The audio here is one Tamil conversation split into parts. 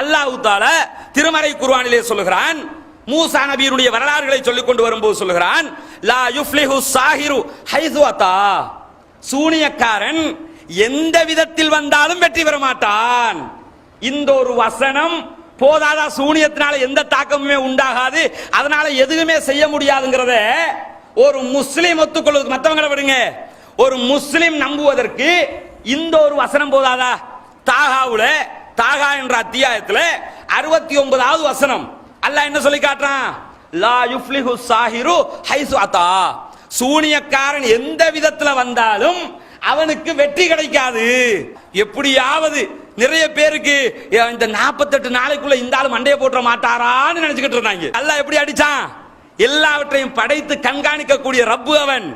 அல்லாஹு தால திருமறை குர்வானிலே சொல்லுகிறான். மூசா நபியினுடைய வரலாறுகளை சொல்லிக் கொண்டு வரும்போது சொல்லுகிறான் லா யுஃப்லிஹு சாஹிரு ஹைது அத்தா. சூனியக்காரன் எந்த விதத்தில் வந்தாலும் வெற்றி பெற மாட்டான். இந்த ஒரு வசனம் போதாதா சூனியத்தினால எந்த தாக்கமுமே உண்டாகாது. அதனால எதுவுமே செய்ய முடியாதுங்கிறத ஒரு முஸ்லீம் ஒத்துக்கொள்வதற்கு மற்றவங்களை விடுங்க. ஒரு முஸ்லீம் நம்புவதற்கு இந்த ஒரு வசனம் போதாதா? தாகாவுல தாகா என்ற அத்தியாயத்துல அறுபத்தி ஒன்பதாவது வசனம். அல்லாஹ் என்ன சொல்லி காட்டுறான்? லா யுஃப்லிஹு சாஹிரு ஹைசு அத்தா. சூனியக்காரன் எந்த விதத்துல வந்தாலும் அவனுக்கு வெற்றி கிடைக்காது. எப்படியாவது நிறைய பேருக்கு இந்த 48 நாளைக்குள்ள இந்த ஆள் மண்டையை போட்டுற மாட்டாரான்னு நினைச்சுக்கிட்டு இருந்தாங்க. அல்ல எப்படி அடிச்சான்? எல்லாவற்றையும் படைத்து கண்காணிக்கக்கூடிய ரப்பு அவன்.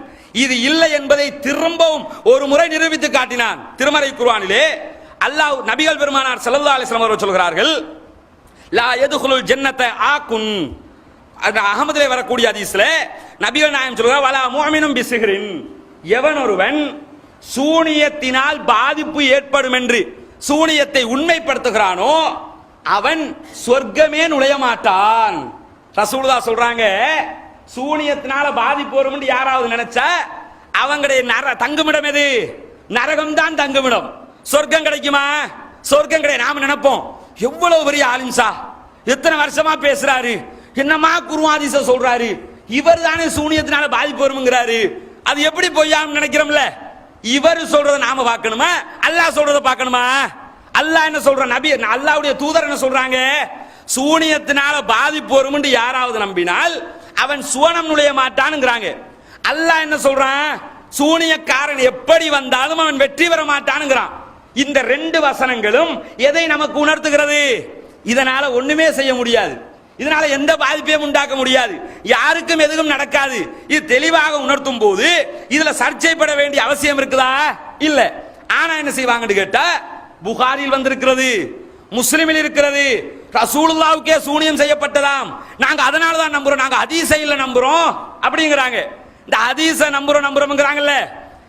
இது இல்லை என்பதை திரும்பவும் ஒரு முறை நிரூபித்து காட்டினான். திருமறை குருவானிலே அல்லாஹ் நபிகள் பெருமானார் ஸல்லல்லாஹு அலிஸ்லாம் அவர்கள் சொல்கிறார்கள் லா எதுகுலு ஜென்னத்தை ஆக்குன் அந்த அகமதிலே வரக்கூடிய அதிசல நபிகள் நாயம் சொல்கிறார் வலா மோமினும் பிசுகிரின் எவன் ஒருவன் சூனியத்தினால் பாதிப்பு ஏற்படும் என்று சூனியத்தை உண்மைப்படுத்துகிறானோ அவன் சொர்க்கமே நுழைய மாட்டான். ரசூலுதா சொல்றாங்க சூனியத்தினால பாதிப்பு வரும் என்று யாராவது நினைச்சா அவங்களுடைய நர தங்குமிடம் எது? நரகம் தான் தங்குமிடம். சொர்க்கம் கிடைக்குமா? சொர்க்கம் கிடையாது. நாம நினைப்போம். எவ்வளவு பெரிய ஆலிம்சா எத்தனை வருஷமா பேசுறாரு. என்னமா குருவாதிச சொல்றாரு. இவர் தானே சூனியத்தினால பாதிப்பு வருங்கிறாரு அது எப்படி பொய்யான்னு நினைக்கிறோம்ல. இவர் சொல்றத நாம பார்க்கணுமா? அல்லாஹ் சொல்றத பார்க்கணுமா? அல்லாஹ் என்ன சொல்ற நபி அல்லாவுடைய தூதர் என்ன சொல்றாங்க? சூனியத்தினால பாதிப்பு வரும் யாராவது நம்பினால் அவன் சுவனம் நுழைய மாட்டானுங்கிறாங்க. அல்லாஹ் என்ன சொல்றான்? சூனியக்காரன் எப்படி வந்தாலும் அவன் வெற்றி பெற மாட்டானுங்கிறான். இந்த ரெண்டு வசனங்களும் எதை நமக்கு உணர்த்துகிறது? இதனால ஒண்ணுமே செய்ய முடியாது. இதனால எந்த பாதிப்பையும் உண்டாக்க முடியாது. யாருக்கும் எதுவும் நடக்காது. இது தெளிவாக உணர்த்தும் போது இதுல சர்ச்சைப்பட வேண்டிய அவசியம் இருக்குதா? இல்ல. ஆனா என்ன செய்வாங்கன்னு கேட்டா புகாரில் வந்திருக்கிறது முஸ்லிமில் இருக்கிறது ரசூலுல்லாவுக்கே சூனியம் செய்யப்பட்டதாம். நாங்க அதனால தான் நம்புறோம். நாங்க அதீச இல்ல நம்புறோம். அப்படிங்கிறாங்க. இந்த அதீச நம்புறோம் நம்புறோம்ங்கிறாங்கல்ல.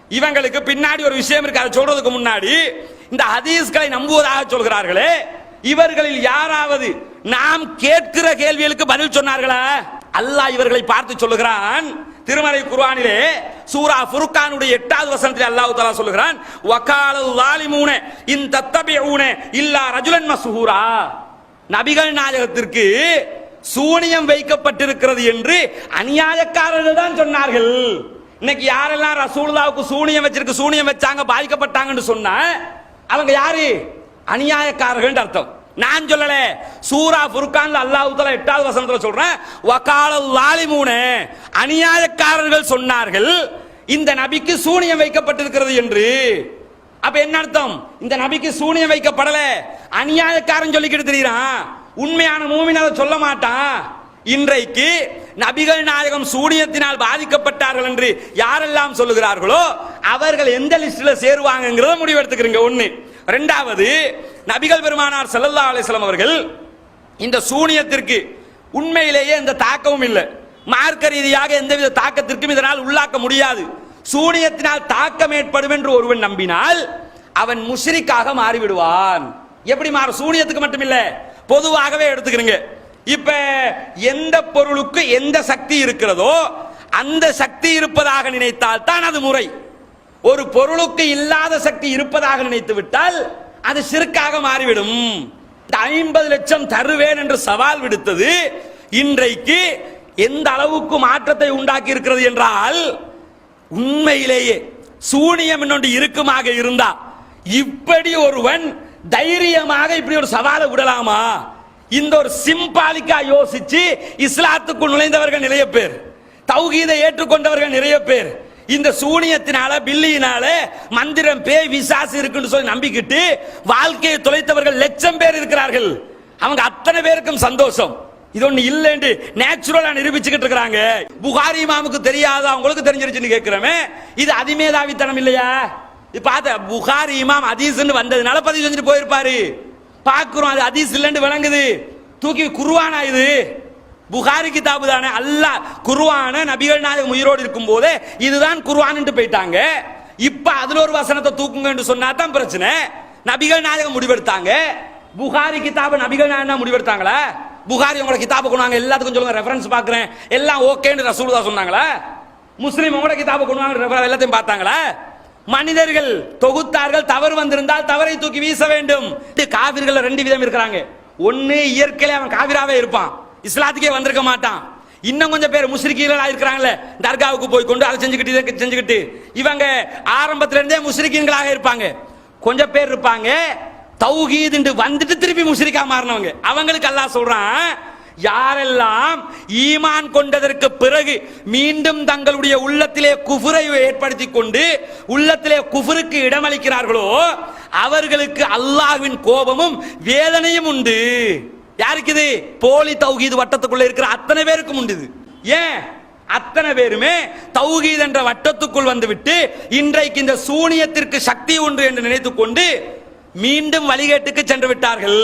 இவங்களுக்கு பின்னாடி ஒரு விஷயம் இருக்கு. அதை சொல்றதுக்கு முன்னாடி இந்த ஹதீஸ்களை நம்புவதாக சொல்கிறார்களே இவர்களில் யாராவது நாம் கேட்கிற கேள்விகளுக்கு பதில் சொன்னார்களா? அல்லாஹ் இவர்களை பார்த்து சொல்லுகிறான். திருமலை குர்வானிலே சூரா ஃபுர்கானுடைய எட்டாவது வசனத்தில் அல்லாஹ் தலா சொல்லுகிறான் வகாலல் லாலிமூன இன் தத்தபிஊன இல்லா ரஜுலன் மசூரா நபிகள் நாயகத்திற்கு சூனியம் வைக்கப்பட்டிருக்கிறது என்று அநியாயக்காரர்கள் தான் சொன்னார்கள். இன்னைக்கு யாரெல்லாம் ரசூல்லாவுக்கு சூனியம் வச்சிருக்கு சூனியம் வச்சாங்க பாதிக்கப்பட்டாங்கன்னு சொன்னா அவங்க யாரு? அநியாயக்காரர்கள் அர்த்தம். நான் சொல்லல. சூரா ஃபுர்கான்ல அல்லாஹ் தஆலா எட்டாவது வசனத்துல சொல்றேன். வகாலல் மூணு அநியாயக்காரர்கள் சொன்னார்கள். இந்த நபிக்கு சூனியம் வைக்கப்பட்டிருக்கிறது என்று. அப்ப என்ன அர்த்தம்? இந்த நபிக்கு சூனியம் வைக்கப்படல. அநியாயக்காரன் சொல்லிக்கிட்டு தெரியுறான் உண்மையான மூமின் அதை சொல்ல மாட்டான் இன்றைக்கு நபிகள் நாயகம் சூனியத்தினால் பாதிக்கப்பட்டார்கள் என்று யாரெல்லாம் சொல்லுகிறார்களோ அவர்கள் எந்த லிஸ்ட்ல சேருவாங்கிறத முடிவெடுத்துக்கிறீங்க. ஒண்ணு. ரெண்டாவது நபிகள் பெருமானார் செல்லல்லா அலிஸ்லாம் அவர்கள் இந்த சூனியத்திற்கு உண்மையிலேயே எந்த தாக்கமும் இல்லை. மார்க்க ரீதியாக எந்தவித தாக்கத்திற்கும் இதனால் உள்ளாக்க முடியாது. சூனியத்தினால் தாக்கம் ஏற்படும் என்று ஒருவன் நம்பினால் அவன் முஷ்ரிக்காக மாறிவிடுவான். எப்படி மாறும் சூனியத்துக்கு மட்டும் இல்ல பொதுவாகவே எடுத்துக்கிறீங்க. இப்ப எந்த பொருளுக்கு எந்த சக்தி இருக்கிறதோ அந்த சக்தி இருப்பதாக நினைத்தால் தான் அது முறை. ஒரு பொருளுக்கு இல்லாத சக்தி இருப்பதாக நினைத்து விட்டால் அது சிறுக்காக மாறிவிடும். இந்த ஐம்பது லட்சம் தருவேன் என்று சவால் விடுத்தது இன்றைக்கு எந்த அளவுக்கு மாற்றத்தை உண்டாக்கி இருக்கிறது என்றால் உண்மையிலேயே சூனியம் இன்னொன்று இருக்குமாக இருந்தா இப்படி ஒருவன் தைரியமாக இப்படி ஒரு சவாலை விடலாமா? இந்த ஒரு சிம்பாலிக்கா யோசிச்சு இஸ்லாத்துக்குள் நுழைந்தவர்கள் நிறைய பேர் தௌகீதை ஏற்றுக்கொண்டவர்கள் நிறைய பேர் இந்த சூனியத்தினால பில்லியினால மந்திரம் பேய் விசாசு இருக்குன்னு சொல்லி நம்பிக்கிட்டு வாழ்க்கையை தொலைத்தவர்கள் லட்சம் பேர் இருக்கிறார்கள். அவங்க அத்தனை பேருக்கும் சந்தோஷம். இது ஒண்ணு இல்லைன்னு நேச்சுரலா நிரூபிச்சுக்கிட்டு இருக்காங்க புகாரி இமாமுக்கு தெரியாத? அவங்களுக்கு தெரிஞ்சிருச்சுன்னு கேட்கிறோமே. இது அதிமேதாவித்தனம் இல்லையா? இது பார்த்த புகாரி இமாம் அதீஸ்ன்னு வந்ததுனால பதிவு செஞ்சுட்டு போயிருப்பாரு. பாக்குறோம் அது அதீஸ் இல்லைன்னு விளங்குது. தூக்கி குருவானா இது. புகாரி கிதாபு தானே. அல்லாஹ் குர்வான நபிகள் நாயகம் உயிரோடு இருக்கும் போது இதுதான் குர்ஆன்ட்டு போயிட்டாங்க. இப்ப அதுல ஒரு வசனத்தை தூக்குங்கன்னு சொன்னா தான் பிரச்சனை. நபிகள் நாயகம் முடிவெடுத்தாங்க. புகாரி கிதாபு நபிகள் நாயகம் முடிவெடுத்தாங்களா? புகாரி உங்களோட கிதாபு கொண்டாங்க எல்லாத்துக்கும் சொல்லுங்க ரெஃபரன்ஸ் பாக்குறேன் எல்லாம் ஓகேன்னு ரசூலுதா சொன்னாங்களா? முஸ்லீம் உங்களோட கிதாபு கொண்டாங்க எல்லாத்தையும் பார்த்தாங்களா? மனிதர்கள் தொகுத்தார்கள் தவறு வந்திருந்தால் தவறை தூக்கி வீச வேண்டும். இது காவிர்கள் ரெண்டு விதம் இருக்கிறாங்க. ஒன்னு இயற்கையில அவன் காவிராவே இருப்பான். இஸ்லாத்துக்கே வந்திருக்க மாட்டான். இன்னும் கொஞ்சம் பேர் முஸ்ரிக்கீங்களா இருக்கிறாங்களே தர்காவுக்கு போய் கொண்டு அதை செஞ்சுக்கிட்டு செஞ்சுக்கிட்டு. இவங்க ஆரம்பத்திலிருந்தே முஸ்ரிக்கீன்களாக இருப்பாங்க. கொஞ்சம் பேர் இருப்பாங்க. தௌஹீதுண்டு வந்துட்டு திருப்பி முஸ்ரிக்கா மாறினவங்க. அவங்களுக்கு அல்லாஹ் சொல்றான் யாரெல்லாம் ஈமான் கொண்டதற்கு பிறகு மீண்டும் தங்களுடைய உள்ளத்திலே குஃபுரை ஏற்படுத்தி கொண்டு உள்ளத்திலே குஃபுருக்கு இடமளிக்கிறார்களோ அவர்களுக்கு அல்லாஹ்வின் கோபமும் வேதனையும் உண்டு. யாருக்கு இது போலி தௌஹீது வட்டத்துக்குள்ள இருக்கிற அத்தனை பேருக்கும் உண்டு ஏன்? அத்தனை பேருமே தௌஹீத் என்ற வட்டத்துக்குள் வந்துவிட்டு இன்றைக்கு இந்த சூனியத்திற்கு சக்தி உண்டு என்று நினைத்துக்கொண்டு மீண்டும் வழிகேட்டுக்கு சென்று விட்டார்கள்.